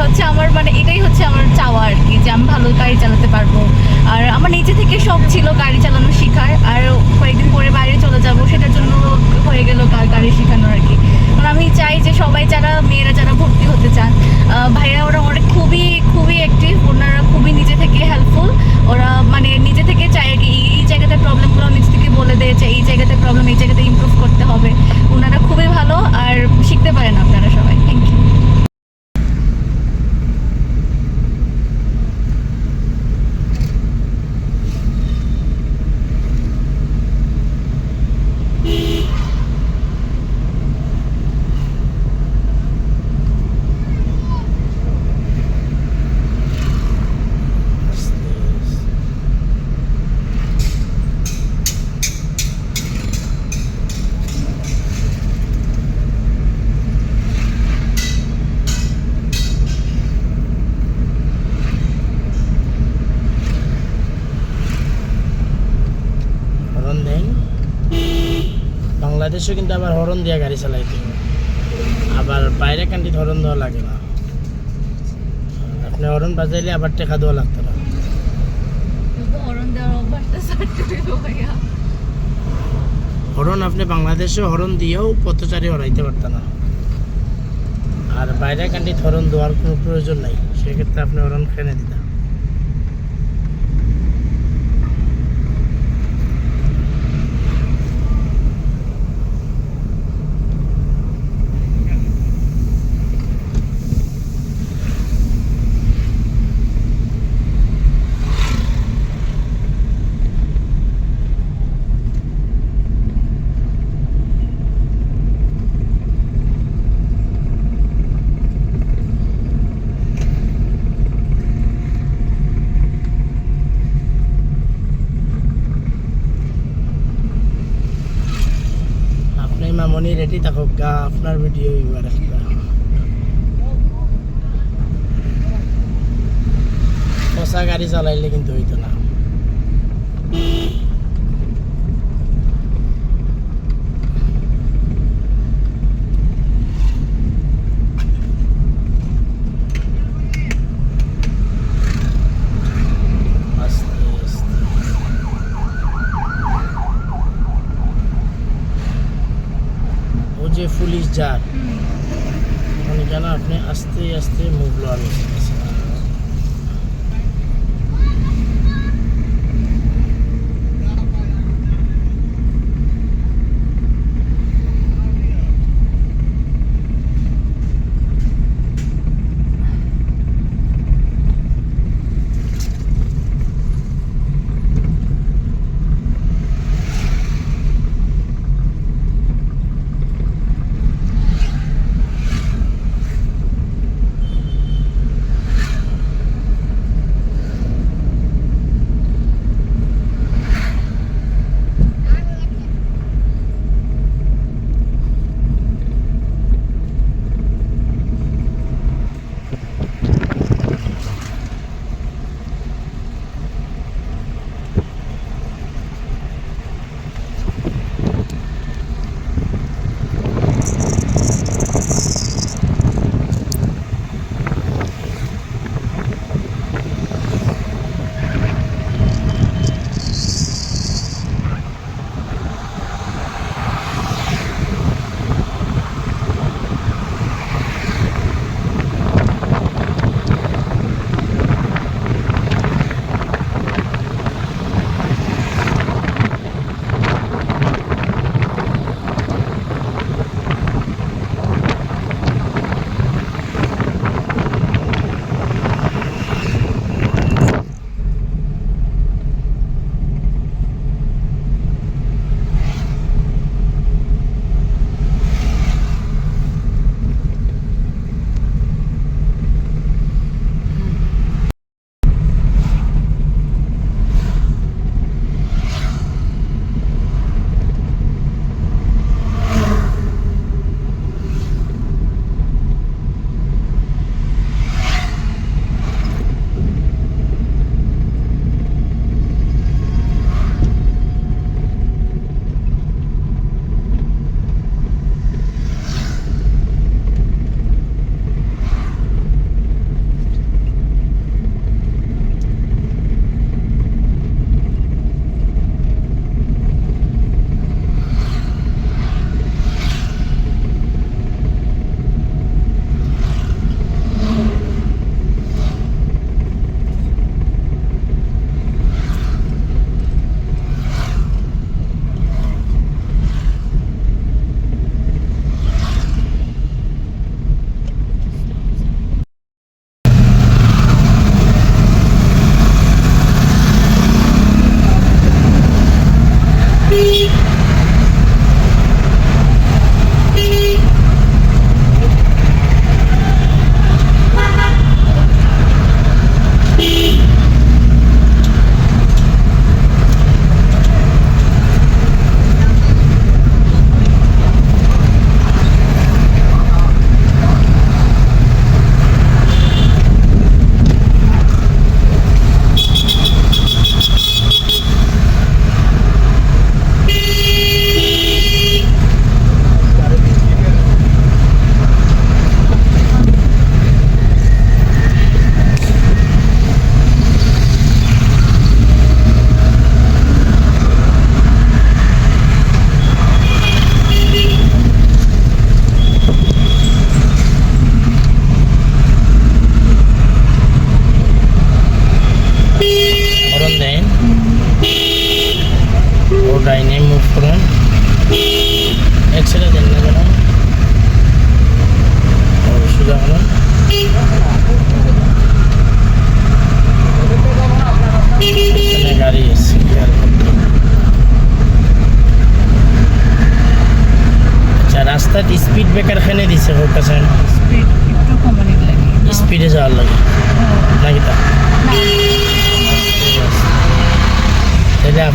আমার মানে এটাই হচ্ছে আমার চাওয়া আর কি, যে আমি ভালো গাড়ি চালাতে পারব। আর আমার নিজে থেকে শখ ছিল গাড়ি চালানো শেখার, আর কয়েকদিন পরে বাইরে চলে যাব, সেটার জন্য হয়ে গেল গাড়ি শেখানো আর কি। কারণ আমি চাই যে সবাই যারা, মেয়েরা যারা ভর্তি হতে চান ভাইয়া ওরা অনেক খুবই খুবই অ্যাক্টিভ ওনারা খুবই নিজে থেকে হেল্পফুল ওরা মানে নিজে থেকে চায় আর কি, এই- এই জায়গাতে প্রবলেমগুলো নিজে থেকে বলে দেয়, যে এই জায়গাতে প্রবলেম এই জায়গাতে ইমপ্রুভ করতে হবে ওনারা খুবই ভালো আর শিখতে পারেন আপনারা সবাই থ্যাংক ইউ হরন দেন বাংলাদেশও কিন্তু আবার হরন দিয়া গাড়ি চালাইতে হবে। আবার বাইরে কান্ট্রিতে হরন দেওয়া লাগে না। আপনি হরন বাজাইলে আবার টেকা দেওয়া লাগতো না। হরন আপনি বাংলাদেশে হরন দিয়েও পথচারী হরাইতে পারত না। আর বাইরে কান্ট্রিতে হরন দেওয়ার কোনো প্রয়োজন নাই। সেক্ষেত্রে আপনি হরন খেনে দিতাম আপনি রেটি থাকুক গা আপনার ভিডিও এবার পচা গাড়ি চালাইলে কিন্তু হইতো না আস্তে আস্তে ও যে পুলিশ যার মানে কেন আপনি আস্তে আস্তে মুভ লওয়ার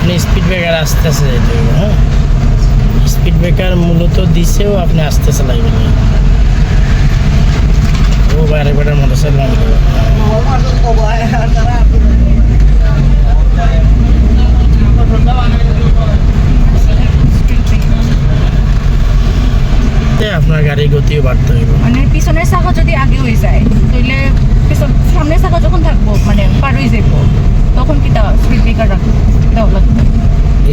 আপনি স্পিড ব্রেকার আস্তে আস্তে যেতে হবে হ্যাঁ। স্পিড ব্রেকার মূলত দিছেও আপনি আস্তে আস্তে লাগবে না। ও বাইরে বাইরে মোটর সাইকেল আপনার গাড়ির গতিও বাড়তে হইব। মানে পিছনের চাকা যদি আগে হয়ে যায় তাহলে পিছন সামনের চাকা যখন থাকব মানে পার হয়ে যাব তখন কি স্পিড ব্রেকার রাখো দেওয়া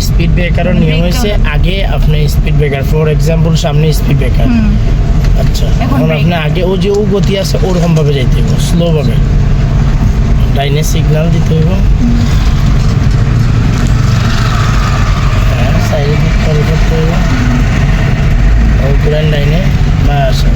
স্পিড ব্রেকারের নিয়ম হয়েছে আগে আপনি স্পিড ব্রেকার ফর এক্সাম্পল সামনে স্পিড ব্রেকার আচ্ছা এখন আপনি আগে ও যে ও গতি আছে ওরকম ভাবে যাইতে হবে স্লো ভাবে ডাইনে সিগন্যাল দিতে হবে হ্যাঁ, সাইডে ডাইনে বা আসেন